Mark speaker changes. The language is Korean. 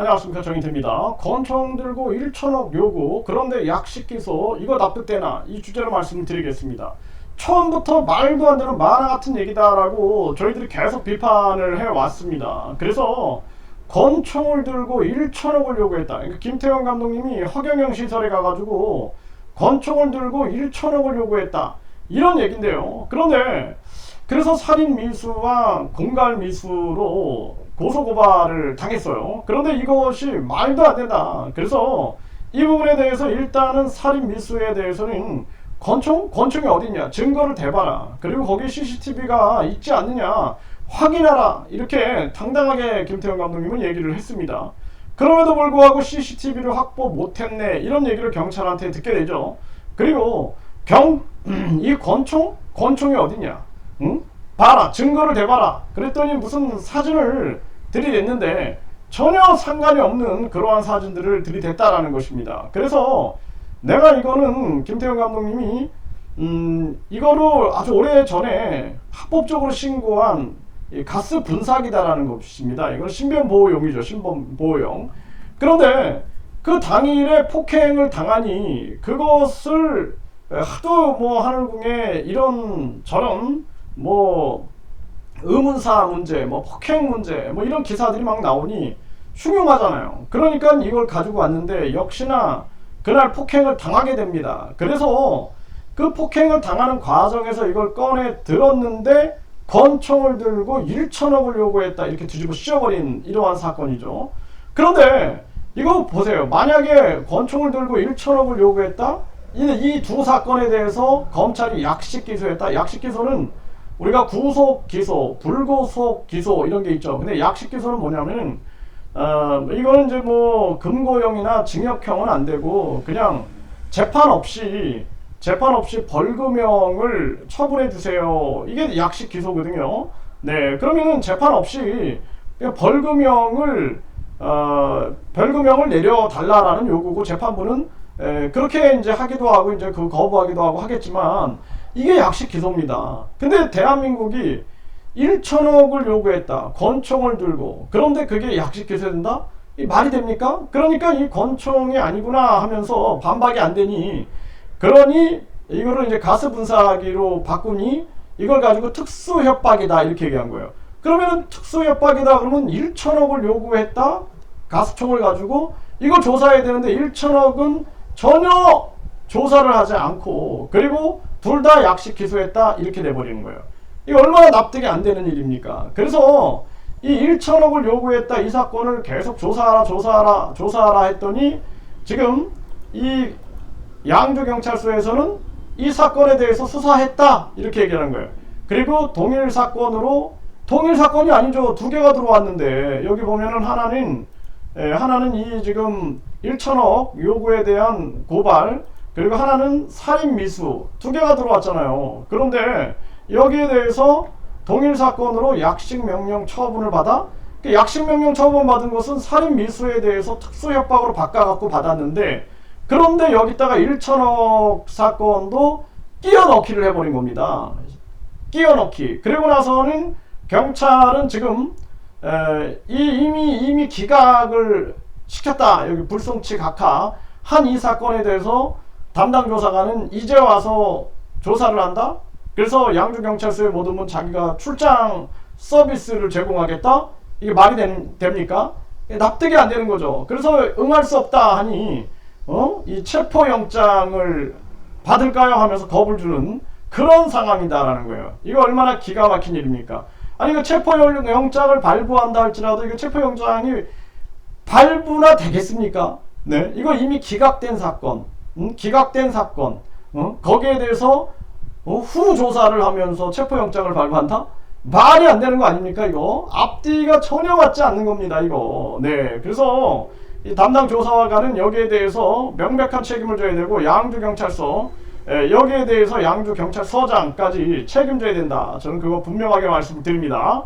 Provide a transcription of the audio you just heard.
Speaker 1: 안녕하십니까 정인태입니다. 권총 들고 1천억 요구 그런데 약식 기소 이거 납득되나 이 주제로 말씀드리겠습니다. 처음부터 말도 안 되는 만화 같은 얘기다라고 저희들이 계속 비판을 해왔습니다. 그래서 권총을 들고 1천억을 요구했다. 그러니까 김태형 감독님이 허경영 시설에 가가지고 권총을 들고 1천억을 요구했다. 이런 얘긴데요. 그런데 그래서 살인 미수와 공갈 미수로 고소 고발을 당했어요. 그런데 이것이 말도 안 된다. 그래서 이 부분에 대해서 일단은 살인 미수에 대해서는 권총? 권총이 어딨냐? 증거를 대봐라. 그리고 거기 CCTV가 있지 않느냐? 확인하라. 이렇게 당당하게 김태형 감독님은 얘기를 했습니다. 그럼에도 불구하고 CCTV를 확보 못했네. 이런 얘기를 경찰한테 듣게 되죠. 그리고 경, 이 권총? 권총이 어딨냐? 응? 봐라. 증거를 대봐라. 그랬더니 무슨 사진을 들이댔는데 전혀 상관이 없는 그러한 사진들을 들이댔다라는 것입니다. 그래서 내가 이거는 김태형 감독님이 음, 이거를 아주 오래 전에 합법적으로 신고한 이 가스 분사기다라는 것입니다. 이건 신변 보호용이죠. 신변 보호용. 그런데 그 당일에 폭행을 당하니 그것을 하도 뭐 하늘궁에 이런 저런 뭐 의문사 문제, 뭐 폭행 문제, 뭐 이런 기사들이 막 나오니 흉흉하잖아요. 그러니까 이걸 가지고 왔는데 역시나 그날 폭행을 당하게 됩니다. 그래서 그 폭행을 당하는 과정에서 이걸 꺼내 들었는데 권총을 들고 1천억을 요구했다 이렇게 뒤집어 씌워버린 이러한 사건이죠. 그런데 이거 보세요. 만약에 권총을 들고 1천억을 요구했다? 이두 사건에 대해서 검찰이 약식 기소했다. 약식 기소는 우리가 구속 기소, 불구속 기소 이런 게 있죠. 근데 약식 기소는 뭐냐면은 어, 이거는 이제 뭐 금고형이나 징역형은 안 되고 그냥 재판 없이 재판 없이 벌금형을 처분해 주세요. 이게 약식 기소거든요. 네, 그러면은 재판 없이 벌금형을 어, 벌금형을 내려 달라라는 요구고 재판부는 에, 그렇게 이제 하기도 하고 이제 그 거부하기도 하고 하겠지만 이게 약식 기소입니다. 근데 대한민국이 1천억을 요구했다. 권총을 들고. 그런데 그게 약식 기소된다? 이 말이 됩니까? 그러니까 이 권총이 아니구나 하면서 반박이 안 되니 그러니 이거를 이제 가스 분사기로 바꾸니 이걸 가지고 특수 협박이다 이렇게 얘기한 거예요. 그러면 특수 협박이다 그러면 1천억을 요구했다. 가스총을 가지고 이거 조사해야 되는데 1천억은 전혀 조사를 하지 않고 그리고 둘 다 약식 기소했다 이렇게 돼버리는 거예요. 이게 얼마나 납득이 안 되는 일입니까? 그래서 이 1천억을 요구했다 이 사건을 계속 조사하라 조사하라 조사하라 했더니 지금 이 양주 경찰서에서는 이 사건에 대해서 수사했다 이렇게 얘기하는 거예요. 그리고 동일 사건으로 동일 사건이 아니죠 두 개가 들어왔는데 여기 보면은 하나는 에, 하나는 이 지금 1천억 요구에 대한 고발 그리고 하나는 살인 미수 두 개가 들어왔잖아요. 그런데 여기에 대해서 동일 사건으로 약식 명령 처분을 받아 그 약식 명령 처분 받은 것은 살인 미수에 대해서 특수 협박으로 바꿔 갖고 받았는데 그런데 여기다가 1천억 사건도 끼워 넣기를 해버린 겁니다. 끼워 넣기. 그리고 나서는 경찰은 지금 에, 이 이미 이미 기각을 시켰다. 여기 불송치 각하 한 이 사건에 대해서 담당 조사관은 이제 와서 조사를 한다. 그래서 양주 경찰서에 못 오면 자기가 출장 서비스를 제공하겠다. 이게 말이 된, 됩니까? 납득이 안 되는 거죠. 그래서 응할 수 없다 하니 어? 이 체포 영장을 받을까요 하면서 겁을 주는 그런 상황이다라는 거예요. 이거 얼마나 기가 막힌 일입니까? 아니 이거 체포 영장을 발부한다 할지라도 이거 체포 영장이 발부나 되겠습니까? 네, 이거 이미 기각된 사건, 음? 기각된 사건, 어? 거기에 대해서 어? 후 조사를 하면서 체포영장을 발부한다? 말이 안 되는 거 아닙니까 이거? 앞뒤가 전혀 맞지 않는 겁니다 이거. 네, 그래서 이 담당 조사관은 여기에 대해서 명백한 책임을 져야 되고 양주 경찰서 예, 여기에 대해서 양주 경찰서장까지 책임져야 된다. 저는 그거 분명하게 말씀드립니다.